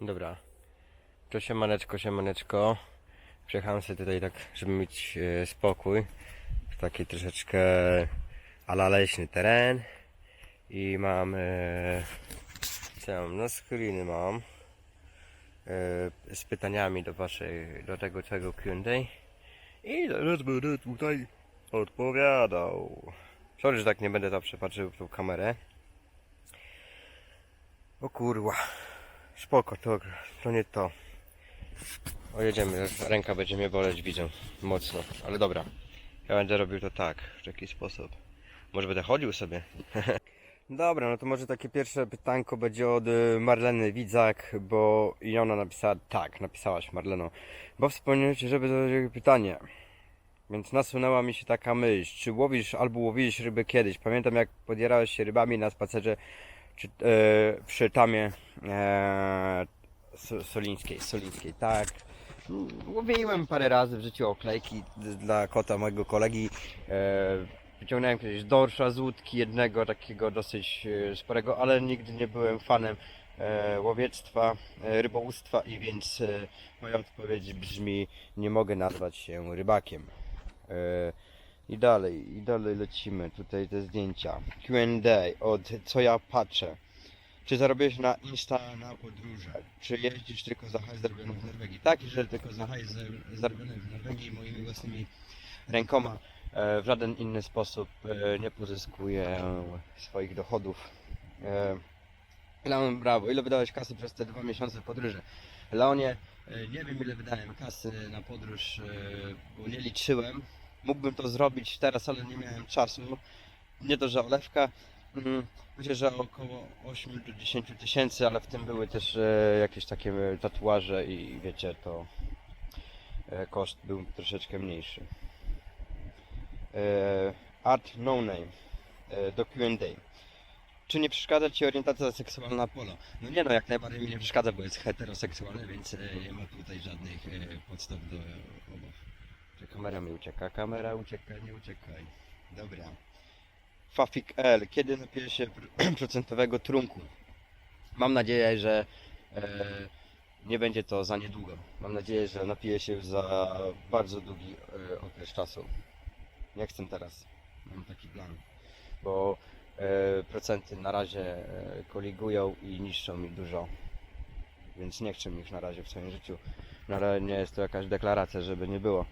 Dobra. To siemaneczko, siemaneczko. Przyjechałem sobie tutaj tak, żeby mieć e, spokój. W taki troszeczkę ala leśny teren. I mam... E, co mam? No screeny mam. E, z pytaniami do waszej, do tego całego Q&A. I zaraz będę tutaj odpowiadał. Sorry, że tak nie będę zawsze patrzył w tą kamerę. O kurwa. Spoko, to, to nie to. O jedziemy, ręka będzie mnie boleć, widzę. Mocno, ale dobra. Ja będę robił to tak, w taki sposób. Może będę chodził sobie. dobra, no to może takie pierwsze pytanko będzie od y, Marleny Widzak, bo i ona napisała, tak, napisałaś Marleno. Bo wspomniałeś, żeby zadać pytanie. Więc nasunęła mi się taka myśl, czy łowisz albo łowiłeś ryby kiedyś? Pamiętam jak podierałeś się rybami na spacerze czy, e, przy tamie e, so, solińskiej, solińskiej, tak. Łowiłem parę razy w życiu oklejki dla kota mojego kolegi. E, wyciągnąłem kiedyś dorsza z łódki, jednego takiego dosyć e, sporego, ale nigdy nie byłem fanem e, łowiectwa, rybołówstwa i więc moja odpowiedź brzmi nie mogę nazwać się rybakiem. I dalej, i dalej lecimy. Tutaj te zdjęcia. Q&A od co ja patrzę. Czy zarobiłeś na Insta na podróże? Czy jeździsz tylko za hajs zarobiony w Norwegii? Tak, jeżeli tylko za hajs za- zarobiony w Norwegii moimi własnymi rękoma. E, w żaden inny sposób e, nie pozyskuję swoich dochodów. E, Leon, brawo. Ile wydałeś kasy przez te dwa miesiące podróży? Leonie, nie wiem ile wydałem kasy na podróż, bo nie liczyłem. Mógłbym to zrobić teraz, ale nie miałem czasu. Nie to, że olewka. Mm, Myślę, że około 8 do 10 tysięcy, ale w tym były też e, jakieś takie e, tatuaże i wiecie, to e, koszt był troszeczkę mniejszy. Art No Name do Q&A. Czy nie przeszkadza Ci orientacja seksualna polo? No nie no, jak najbardziej mi nie przeszkadza, bo jest heteroseksualny, więc nie ma tutaj żadnych podstaw do obaw. Kamera mi ucieka, kamera ucieka, nie uciekaj. Dobra. Fafik L. Kiedy napije się pr- procentowego trunku? Mam nadzieję, że e, nie będzie to za niedługo. Mam nadzieję, że napiję się za bardzo długi e, okres czasu. Nie chcę teraz. Mam taki plan. Bo e, procenty na razie e, koligują i niszczą mi dużo. Więc nie chcę ich na razie w swoim życiu. Razie nie jest to jakaś deklaracja, żeby nie było.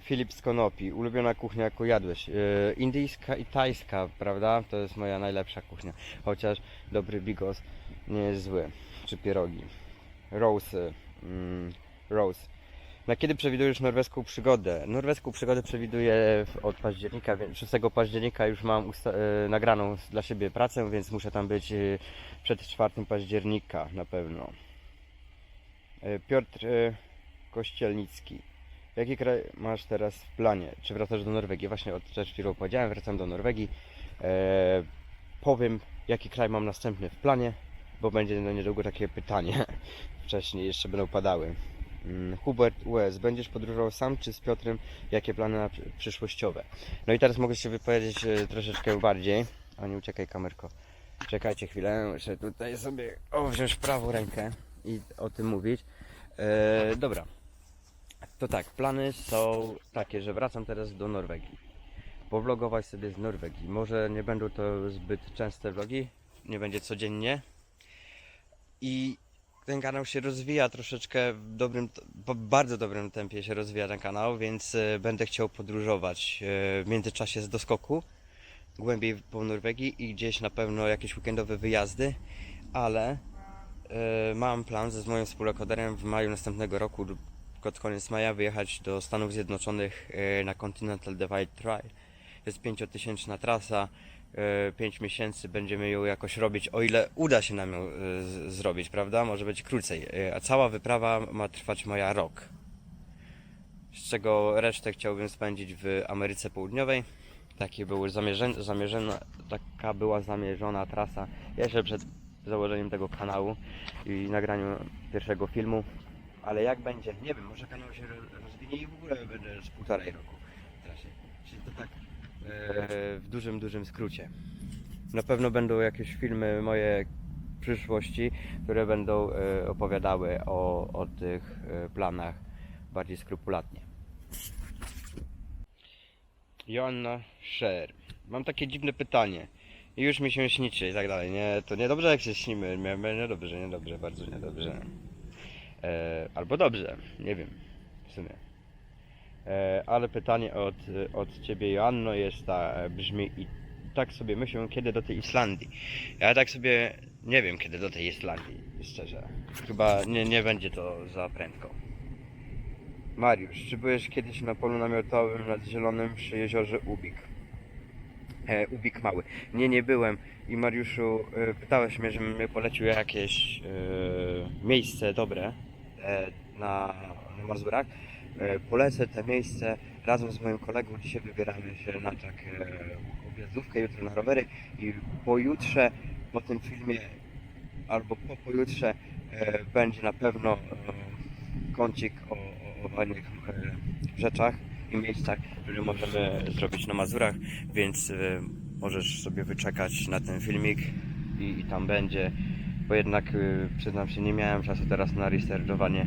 Filip z Konopi, ulubiona kuchnia jaką jadłeś. E, indyjska i tajska, prawda? To jest moja najlepsza kuchnia. Chociaż dobry bigos nie jest zły. Czy pierogi. Rose. Mm, Rose. Na kiedy przewidujesz norweską przygodę? Norweską przygodę przewiduję od października, więc 6 października już mam e, nagraną dla siebie pracę, więc muszę tam być e, przed 4 października na pewno. E, Piotr e, Kościelnicki. Jaki kraj masz teraz w planie? Czy wracasz do Norwegii? Właśnie od przed chwilą powiedziałem, wracam do Norwegii. E, powiem, jaki kraj mam następny w planie, bo będzie na niedługo takie pytanie. Wcześniej jeszcze będą padały. Mm, Hubert US, będziesz podróżował sam czy z Piotrem? Jakie plany przyszłościowe? No i teraz mogę się wypowiedzieć e, troszeczkę bardziej. A nie uciekaj kamerko. Czekajcie chwilę, muszę tutaj sobie o, wziąć prawą rękę i o tym mówić. E, dobra. To tak, plany są takie, że wracam teraz do Norwegii. Powlogować sobie z Norwegii. Może nie będą to zbyt częste vlogi, nie będzie codziennie. I ten kanał się rozwija troszeczkę w dobrym, w bardzo dobrym tempie się rozwija ten kanał, więc e, będę chciał podróżować e, w międzyczasie z doskoku głębiej po Norwegii i gdzieś na pewno jakieś weekendowe wyjazdy, ale e, mam plan ze z moim współlokatorem w maju następnego roku pod koniec maja wyjechać do Stanów Zjednoczonych e, na Continental Divide Trail. Jest pięciotysięczna trasa, 5 miesięcy będziemy ją jakoś robić, o ile uda się nam ją e, zrobić, prawda? Może być krócej. E, A cała wyprawa ma trwać moja rok. Z czego resztę chciałbym spędzić w Ameryce Południowej. Takie były zamierzone, taka była zamierzona trasa jeszcze przed założeniem tego kanału i nagraniu pierwszego filmu. Ale jak będzie, nie wiem, może kanał się roz- rozwinie i w ogóle będę z półtorej roku w trasie. Czyli to tak e, w dużym, dużym skrócie. Na pewno będą jakieś filmy moje przyszłości, które będą e, opowiadały o, o tych e, planach bardziej skrupulatnie. Joanna Scher. Mam takie dziwne pytanie. I już mi się śniczy i tak dalej. Nie, to niedobrze jak się śnimy. Nie, nie- niedobrze, niedobrze, bardzo niedobrze. E, albo dobrze, nie wiem w sumie. E, ale pytanie od, od ciebie, Joanno, jest ta, e, brzmi i tak sobie myślę, kiedy do tej Islandii. Ja tak sobie nie wiem, kiedy do tej Islandii, szczerze. Chyba nie, nie będzie to za prędko. Mariusz, czy byłeś kiedyś na polu namiotowym nad Zielonym przy jeziorze Ubik? E, Ubik Mały. Nie, nie byłem. I Mariuszu, e, pytałeś mnie, żebym polecił jakieś e, miejsce dobre na, na Mazurach. Polecę te miejsce razem z moim kolegą. Dzisiaj wybieramy się na tak objazdówkę, jutro na rowery i pojutrze po tym filmie albo po pojutrze będzie na pewno kącik o, o, e, rzeczach miejscach, które możemy zrobić na Mazurach, więc e, możesz sobie wyczekać na ten filmik i, i tam będzie, bo jednak e, przyznam się, nie miałem czasu teraz na researchowanie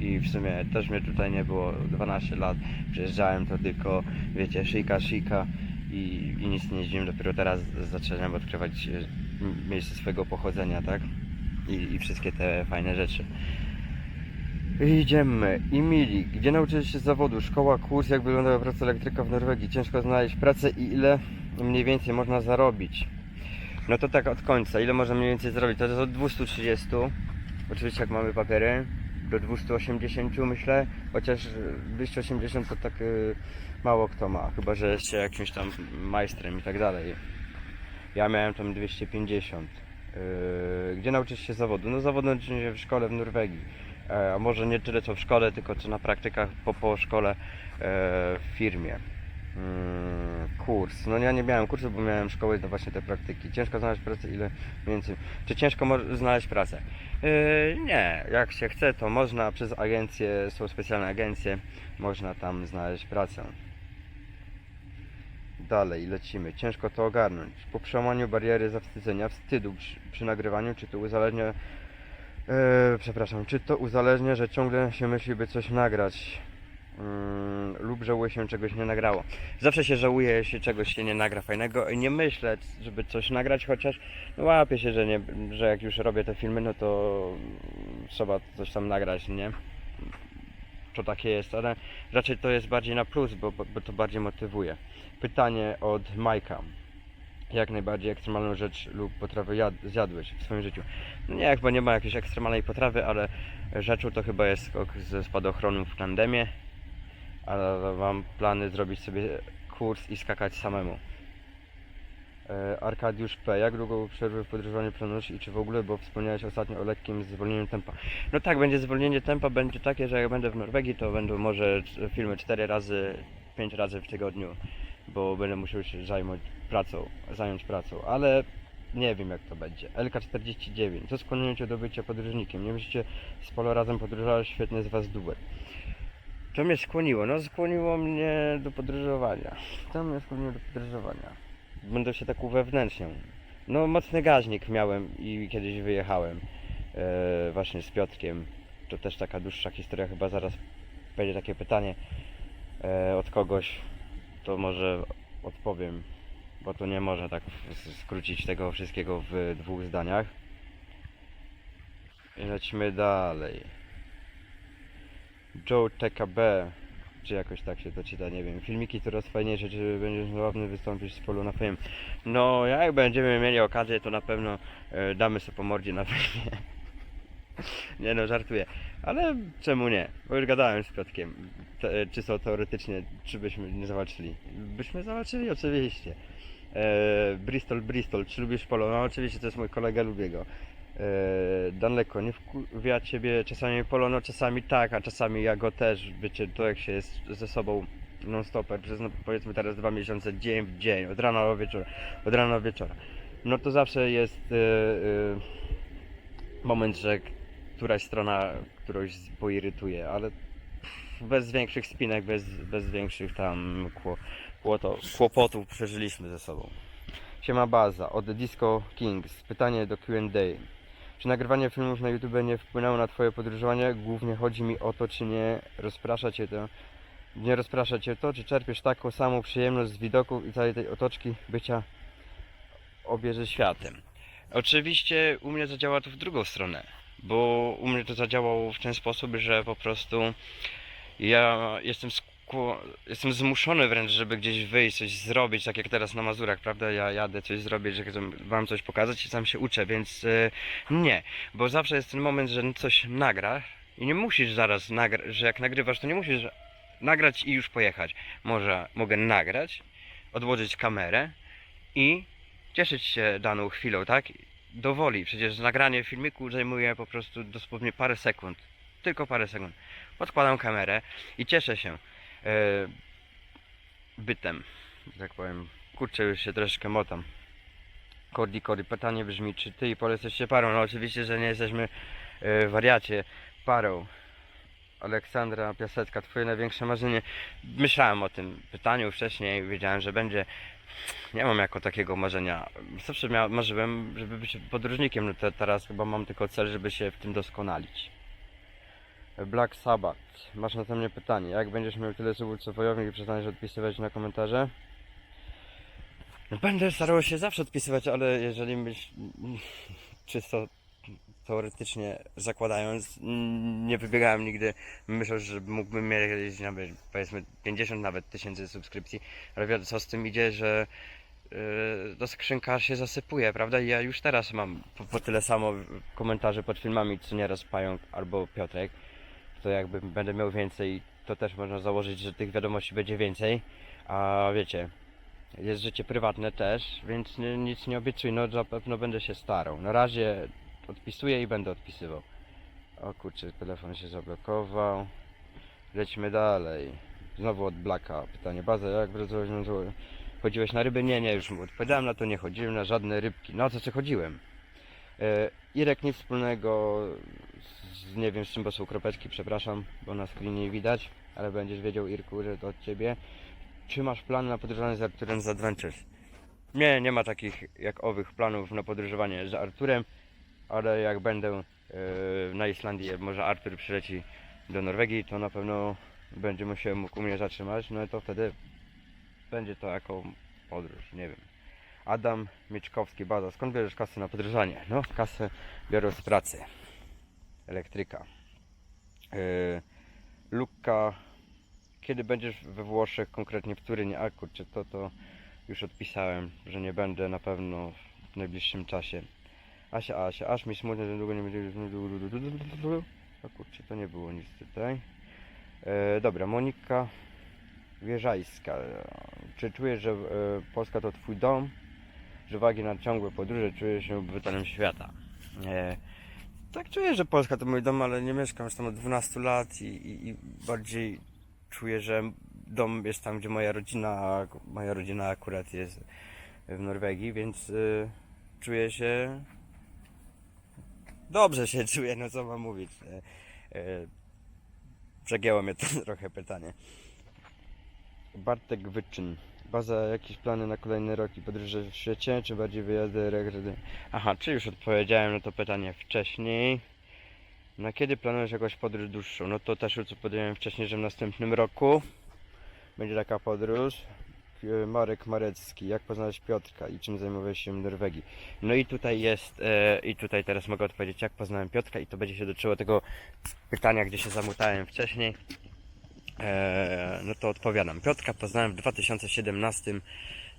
i w sumie też mnie tutaj nie było 12 lat, przyjeżdżałem to tylko, wiecie, szyjka, szyjka i, i nic nie jeździłem, dopiero teraz zacząłem odkrywać m- miejsce swojego pochodzenia, tak? I, i wszystkie te fajne rzeczy. Idziemy. Emili, gdzie nauczyłeś się zawodu? Szkoła, kurs, jak wygląda praca elektryka w Norwegii? Ciężko znaleźć pracę i ile mniej więcej można zarobić? No to tak od końca. Ile można mniej więcej zarobić? To jest od 230. Oczywiście jak mamy papiery. Do 280 myślę. Chociaż y, 280 to tak y, mało kto ma. Chyba, że jest się jakimś tam majstrem i tak dalej. Ja miałem tam 250. Yy, gdzie nauczysz się zawodu? No zawodu nauczysz się w szkole w Norwegii. E, a może nie tyle co w szkole, tylko co na praktykach po, po szkole e, w firmie. Mm, kurs. No ja nie miałem kursu, bo miałem szkoły to właśnie te praktyki. Ciężko znaleźć pracę, ile więcej. Czy ciężko znaleźć pracę? Yy, nie, jak się chce, to można przez agencje, są specjalne agencje, można tam znaleźć pracę. Dalej, lecimy. Ciężko to ogarnąć. Po przełamaniu bariery zawstydzenia, wstydu przy, przy nagrywaniu, czy to uzależnia. E, przepraszam, czy to uzależnia, że ciągle się myśli, by coś nagrać? Mm, lub żałuje się czegoś nie nagrało. Zawsze się żałuje, jeśli czegoś się nie nagra fajnego i nie myślę, żeby coś nagrać, chociaż no, łapię się, że, nie, że jak już robię te filmy, no to mm, trzeba coś tam nagrać, nie? To takie jest, ale raczej to jest bardziej na plus, bo, bo to bardziej motywuje. Pytanie od Majka. Jak najbardziej ekstremalną rzecz lub potrawę jad, zjadłeś w swoim życiu? No nie, chyba nie ma jakiejś ekstremalnej potrawy, ale rzeczą to chyba jest skok ze spadochronu w tandemie. Ale mam plany zrobić sobie kurs i skakać samemu. E, Arkadiusz P. Jak długą przerwę w podróżowaniu planujesz i czy w ogóle, bo wspomniałeś ostatnio o lekkim zwolnieniu tempa. No tak, będzie zwolnienie tempa, będzie takie, że jak będę w Norwegii, to będą może filmy 4 razy, 5 razy w tygodniu, bo będę musiał się zająć pracą, zająć pracą, ale nie wiem jak to będzie. LK49. Co skłoniło Cię do bycia podróżnikiem? Nie myślicie z Polo razem podróżować, świetny z Was duet. To mnie skłoniło? No skłoniło mnie do podróżowania. To mnie skłoniło do podróżowania. Będę się tak uwewnętrzniał. No mocny gaźnik miałem i kiedyś wyjechałem e, właśnie z Piotrkiem. To też taka dłuższa historia, chyba zaraz będzie takie pytanie e, od kogoś, to może odpowiem, bo to nie można tak skrócić tego wszystkiego w dwóch zdaniach. I lecimy dalej. Joe TKB, czy jakoś tak się to czyta, nie wiem. Filmiki coraz fajniejsze, czy będziesz zabawny wystąpić z polu na fame? No, jak będziemy mieli okazję, to na pewno e, damy sobie po mordzie na filmie. Nie no, żartuję. Ale czemu nie? Bo już gadałem z Piotkiem, te, czysto teoretycznie, czy byśmy nie zawalczyli. Byśmy zawalczyli, oczywiście. E, Bristol, Bristol, czy lubisz polo? No oczywiście, to jest mój kolega, lubię go. E, Danleko, nie wkurwia ciebie czasami polo, no czasami tak, a czasami ja go też, wiecie, to jak się jest ze sobą non stopper przez no, powiedzmy teraz dwa miesiące, dzień w dzień, od rana do wieczora, od rana do wieczora, no to zawsze jest e, e, moment, że któraś strona którąś poirytuje, ale bez większych spinek, bez, bez większych tam kło, kłoto, kłopotów przeżyliśmy ze sobą. Siema Baza, od Disco Kings. Pytanie do Q&A. Czy nagrywanie filmów na YouTube nie wpłynęło na twoje podróżowanie? Głównie chodzi mi o to, czy nie rozprasza cię to, nie rozprasza cię to, czy czerpiesz taką samą przyjemność z widoków i całej tej otoczki bycia obieży światem. Oczywiście u mnie zadziała to w drugą stronę, bo u mnie to zadziałało w ten sposób, że po prostu ja jestem jestem zmuszony wręcz, żeby gdzieś wyjść, coś zrobić, tak jak teraz na Mazurach, prawda? Ja jadę coś zrobić, że chcę wam coś pokazać i sam się uczę, więc e, nie, bo zawsze jest ten moment, że coś nagrasz i nie musisz zaraz nagrać, że jak nagrywasz, to nie musisz nagrać i już pojechać. Może mogę nagrać, odłożyć kamerę i cieszyć się daną chwilą, tak? Do woli, przecież nagranie filmiku zajmuje po prostu dosłownie parę sekund, tylko parę sekund. Podkładam kamerę i cieszę się e, bytem, tak powiem. Kurczę, już się troszkę motam. Kordi, Kordi, pytanie brzmi, czy ty i Paul jesteście parą? No oczywiście, że nie jesteśmy e, wariacie parą. Aleksandra Piasecka, twoje największe marzenie. Myślałem o tym pytaniu wcześniej, wiedziałem, że będzie. Nie mam jako takiego marzenia. Zawsze mia- marzyłem, żeby być podróżnikiem, no te, teraz chyba mam tylko cel, żeby się w tym doskonalić. Black Sabbath. Masz na mnie pytanie. Jak będziesz miał tyle subów co wojownik i przestaniesz odpisywać na komentarze? No, Będę starał się zawsze odpisywać, ale jeżeli myśl... czysto teoretycznie zakładając, nie wybiegałem nigdy. Myślę, że mógłbym mieć nawet powiedzmy 50 nawet tysięcy subskrypcji, ale wiadomo co z tym idzie, że yy, to skrzynka się zasypuje, prawda? I ja już teraz mam po, po tyle samo komentarzy pod filmami, co nieraz Pająk albo Piotrek, to jakby będę miał więcej, to też można założyć, że tych wiadomości będzie więcej, a wiecie, jest życie prywatne też, więc nic nie obiecuję, no na pewno będę się starał. Na razie odpisuję i będę odpisywał. O kurczę, telefon się zablokował. Lećmy dalej. Znowu od Blacka pytanie. Baza, jak wróciłeś Chodziłeś na ryby? Nie, nie, już mu odpowiadałem na to, nie chodziłem na żadne rybki. No co, co chodziłem? E, Irek nic wspólnego z, nie wiem z czym, bo są kropeczki, przepraszam, bo na screenie nie widać, ale będziesz wiedział Irku, że to od Ciebie. Czy masz plany na podróżowanie z Arturem z Adventures? Nie, nie ma takich jak owych planów na podróżowanie z Arturem, ale jak będę e, na Islandii, może Artur przyleci do Norwegii, to na pewno będzie mu się mógł u mnie zatrzymać, no i to wtedy będzie to jako podróż, nie wiem. Adam Mieczkowski, baza. Skąd bierzesz kasę na podróżowanie? No, kasę biorę z pracy. Elektryka. Yy, Luka, kiedy będziesz we Włoszech, konkretnie w Turynie? A kurczę, to to już odpisałem, że nie będę na pewno w najbliższym czasie. Asia, Asia, aż mi smutno, że długo nie będzie... O kurczę, to nie było nic tutaj. E, dobra, Monika Wieżajska. Czy czujesz, że e, Polska to twój dom? Że uwagi na ciągłe podróże czujesz się obywatelem świata? E, tak czuję, że Polska to mój dom, ale nie mieszkam już tam od 12 lat i, i, i bardziej czuję, że dom jest tam, gdzie moja rodzina, a moja rodzina akurat jest w Norwegii, więc y, czuję się dobrze się czuję, no co mam mówić. E, przegięło mnie to trochę pytanie. Bartek Wyczyn. Baza, jakieś plany na kolejny rok i podróże w świecie, czy bardziej wyjazdy, regredy? Aha, czy już odpowiedziałem na to pytanie wcześniej. Na kiedy planujesz jakąś podróż dłuższą? No to też już co powiedziałem wcześniej, że w następnym roku będzie taka podróż. E, Marek Marecki, jak poznałeś Piotrka i czym zajmowałeś się w Norwegii? No i tutaj jest, e, i tutaj teraz mogę odpowiedzieć, jak poznałem Piotrka i to będzie się dotyczyło tego pytania, gdzie się zamutałem wcześniej. E, no to odpowiadam. Piotrka poznałem w 2017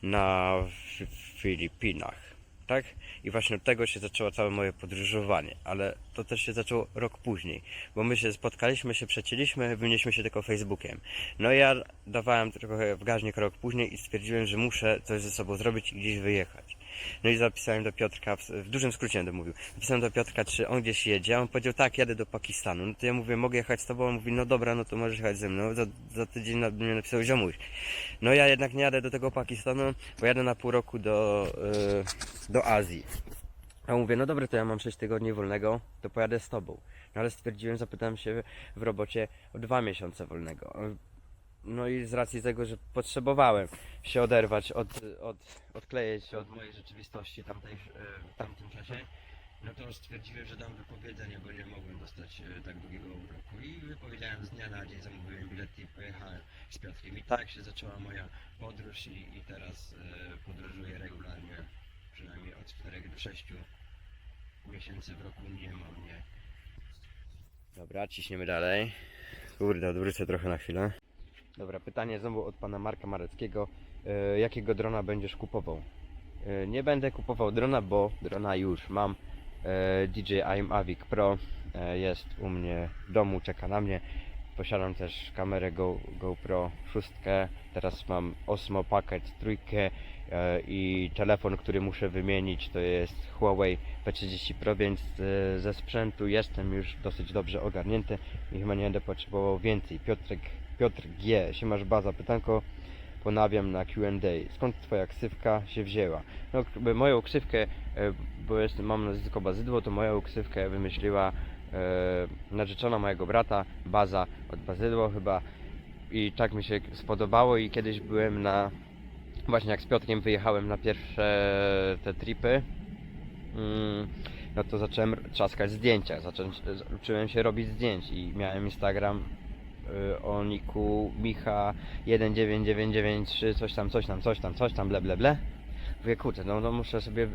na Fi- Filipinach. Tak? I właśnie od tego się zaczęło całe moje podróżowanie, ale to też się zaczęło rok później, bo my się spotkaliśmy, się przecięliśmy, wymieniliśmy się tylko Facebookiem. No i ja dawałem trochę w gaźnik rok później i stwierdziłem, że muszę coś ze sobą zrobić i gdzieś wyjechać. No i zapisałem do Piotrka, w, dużym skrócie będę mówił, napisałem do Piotrka, czy on gdzieś jedzie, a on powiedział, tak, jadę do Pakistanu. No to ja mówię, mogę jechać z tobą? On mówi, no dobra, no to możesz jechać ze mną. Za, za tydzień na, mnie napisał ziomuś. No ja jednak nie jadę do tego Pakistanu, bo jadę na pół roku do, yy, do Azji. A mówię, no dobra, to ja mam 6 tygodni wolnego, to pojadę z tobą. No ale stwierdziłem, zapytałem się w robocie o dwa miesiące wolnego. No i z racji tego, że potrzebowałem się oderwać od, od odkleić się od mojej rzeczywistości tamtej, e, w tamtym czasie, no to stwierdziłem, że dam wypowiedzenie, bo nie mogłem dostać e, tak długiego urlopu. I wypowiedziałem z dnia na dzień, zamówiłem bilet i pojechałem z Piotrkiem. I tak się zaczęła moja podróż i, i teraz e, podróżuję regularnie, przynajmniej od 4 do 6 miesięcy w roku nie mam, nie. Dobra, ciśniemy dalej. Kurde, odwrócę trochę na chwilę. Dobra, pytanie znowu od pana Marka Mareckiego. E, jakiego drona będziesz kupował? E, nie będę kupował drona, bo drona już mam. E, DJI Mavic Pro e, jest u mnie w domu, czeka na mnie. Posiadam też kamerę Go, GoPro 6. Teraz mam Osmo Pocket trójkę e, i telefon, który muszę wymienić to jest Huawei P30 Pro, więc e, ze sprzętu jestem już dosyć dobrze ogarnięty i chyba nie będę potrzebował więcej. Piotrek, Piotr G. Siemasz baza, pytanko ponawiam na Q&A. Skąd twoja ksywka się wzięła? No, moją ksywkę, e, bo jestem, mam nazwisko Bazydło, to moją ksywkę wymyśliła e, narzeczona mojego brata, Baza od Bazydło chyba i tak mi się spodobało i kiedyś byłem na właśnie jak z Piotrkiem wyjechałem na pierwsze te tripy mm, no to zacząłem trzaskać zdjęcia, zacząć, z- uczyłem się robić zdjęć i miałem Instagram o niku Micha 19993 coś tam, coś tam, coś tam, coś tam, ble ble ble mówię kurczę, no, no muszę sobie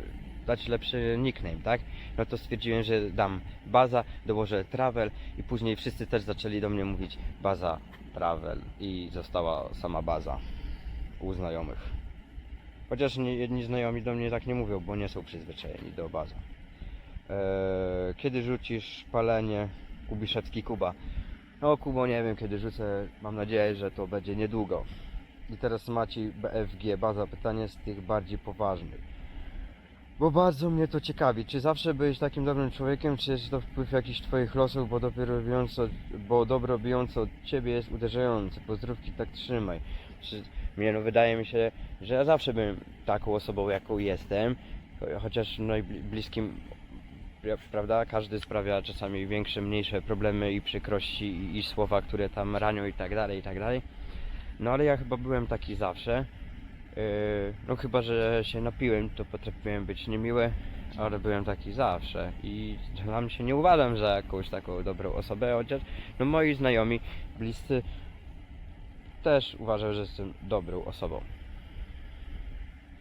dać lepszy nickname, tak? No to stwierdziłem, że dam baza, dołożę travel i później wszyscy też zaczęli do mnie mówić baza travel i została sama baza u znajomych. Chociaż nie, jedni znajomi do mnie tak nie mówią, bo nie są przyzwyczajeni do baza. Eee, kiedy rzucisz palenie Kubiszewski Kuba? No Kubo nie wiem kiedy rzucę, mam nadzieję, że to będzie niedługo. I teraz Maciej BFG, baza pytanie z tych bardziej poważnych. Bo bardzo mnie to ciekawi, czy zawsze byłeś takim dobrym człowiekiem, czy jest to wpływ jakichś twoich losów, bo dopiero bijące, bo dobro bijące od ciebie jest uderzające, pozdrówki tak trzymaj. Czy, mnie no wydaje mi się, że ja zawsze byłem taką osobą jaką jestem, cho- chociaż w najbliskim, prawda, każdy sprawia czasami większe, mniejsze problemy i przykrości i, i słowa, które tam ranią i tak dalej, i tak dalej. No ale ja chyba byłem taki zawsze. Yy, no chyba, że się napiłem, to potrafiłem być niemiły, ale byłem taki zawsze i dla się nie uważam za jakąś taką dobrą osobę, chociaż no moi znajomi, bliscy też uważają, że jestem dobrą osobą.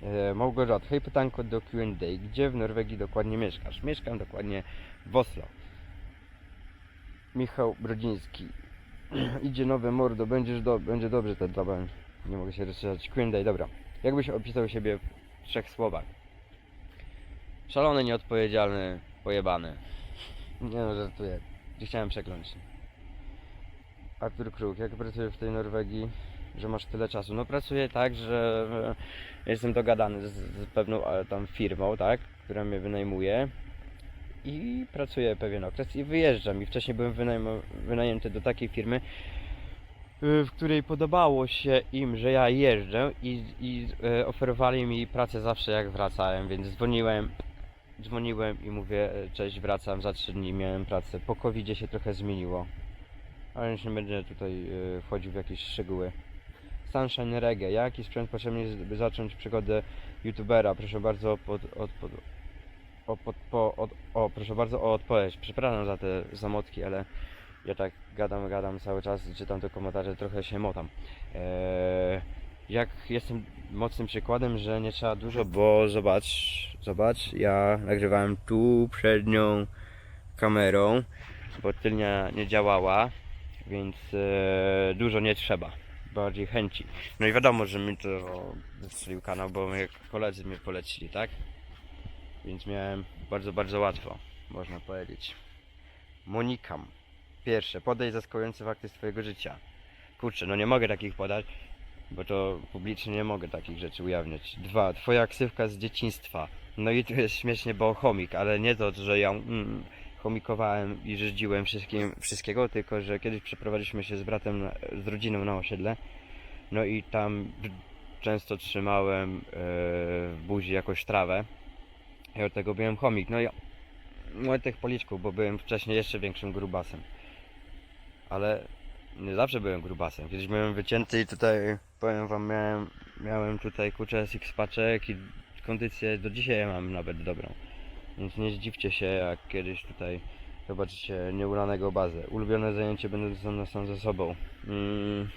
E, Małgorzat, hej pytanko do Q&A. Gdzie w Norwegii dokładnie mieszkasz? Mieszkam dokładnie w Oslo. Michał Brodziński. Idzie nowe mordo, będziesz do, będzie dobrze ten dobra. Nie mogę się rozszerzać. Q&A, dobra. Jakbyś opisał siebie w trzech słowach? Szalony, nieodpowiedzialny, pojebany. Nie no, żartuję. Nie chciałem przekląć. Artur Kruk, jak pracujesz w tej Norwegii, że masz tyle czasu? No pracuję tak, że jestem dogadany z, z pewną e, tam firmą, tak, która mnie wynajmuje i pracuję pewien okres i wyjeżdżam. I wcześniej byłem wynajmo, wynajęty do takiej firmy, y, w której podobało się im, że ja jeżdżę i, i e, oferowali mi pracę zawsze jak wracałem, więc dzwoniłem, dzwoniłem i mówię, e, cześć, wracam za 3 dni, miałem pracę. Po covid się trochę zmieniło, ale już nie będę tutaj wchodził w jakieś szczegóły. Sunshine Reggae, jaki sprzęt potrzebny jest, by zacząć przygodę youtubera? Proszę bardzo o, pod, od, pod, o, pod, po, od, o, proszę bardzo o odpowiedź. Przepraszam za te zamotki, ale ja tak gadam, gadam cały czas czytam te komentarze, trochę się motam. Eee, jak jestem mocnym przykładem, że nie trzeba dużo, bo zobacz, zobacz, ja nagrywałem tu przednią kamerą, bo tylnia nie działała, więc e, dużo nie trzeba, bardziej chęci. No i wiadomo, że mi to wystrzelił kanał, bo mnie koledzy mnie polecili, tak? Więc miałem bardzo, bardzo łatwo, można powiedzieć. Monikam. Pierwsze, podaj zaskakujące fakty z twojego życia. Kurczę, no nie mogę takich podać, bo to publicznie nie mogę takich rzeczy ujawniać. Dwa, twoja ksywka z dzieciństwa. No i tu jest śmiesznie, bo chomik, ale nie to, że ją mm, chomikowałem i żydziłem wszystkim, wszystkiego, tylko że kiedyś przeprowadziliśmy się z bratem, z rodziną na osiedle. No i tam często trzymałem e, w buzi jakąś trawę. I od tego byłem chomik. No i tych policzków, bo byłem wcześniej jeszcze większym grubasem. Ale nie zawsze byłem grubasem. Kiedyś byłem wycięty i tutaj powiem wam, miałem, miałem tutaj kurczę six paczek i kondycję do dzisiaj mam nawet dobrą. Więc nie zdziwcie się, jak kiedyś tutaj zobaczycie nieulanego bazę. Ulubione zajęcie będące sam ze sobą. Mm.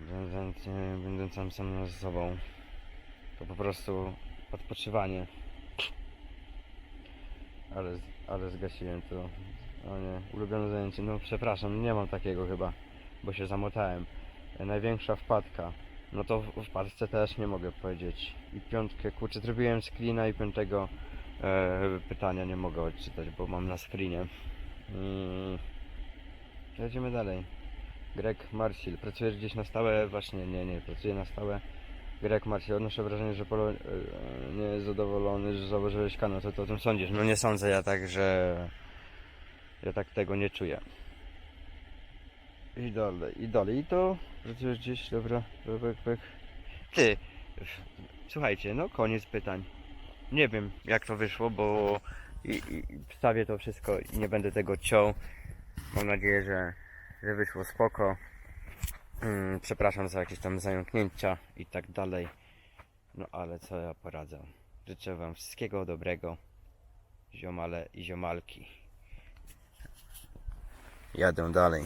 Będące, będącą sam ze sobą. To po prostu odpoczywanie. Ale, ale zgasiłem to. O nie, ulubione zajęcie. No przepraszam, nie mam takiego chyba, bo się zamotałem. E, Największa wpadka. No to w wpadce też nie mogę powiedzieć. I piątkę, kurczę, zrobiłem screena i piątego e, pytania nie mogę odczytać, bo mam na screenie. Mm. Jedziemy dalej. Greg Marsil, pracujesz gdzieś na stałe? Właśnie nie, nie, pracuję na stałe. Greg Marsil, odnoszę wrażenie, że Polo e, nie jest zadowolony, że założyłeś kanał. Co ty o tym sądzisz? No nie sądzę ja tak, że ja tak tego nie czuję. I dalej, i dalej. I to pracujesz gdzieś, dobra, dobra, pek. Ty, słuchajcie, no koniec pytań. Nie wiem jak to wyszło, bo i, i wstawię to wszystko i nie będę tego ciął. Mam nadzieję, że, że wyszło spoko. Mm, przepraszam za jakieś tam zająknięcia i tak dalej. No ale co ja poradzę. Życzę wam wszystkiego dobrego. Ziomale i ziomalki. Jadę dalej.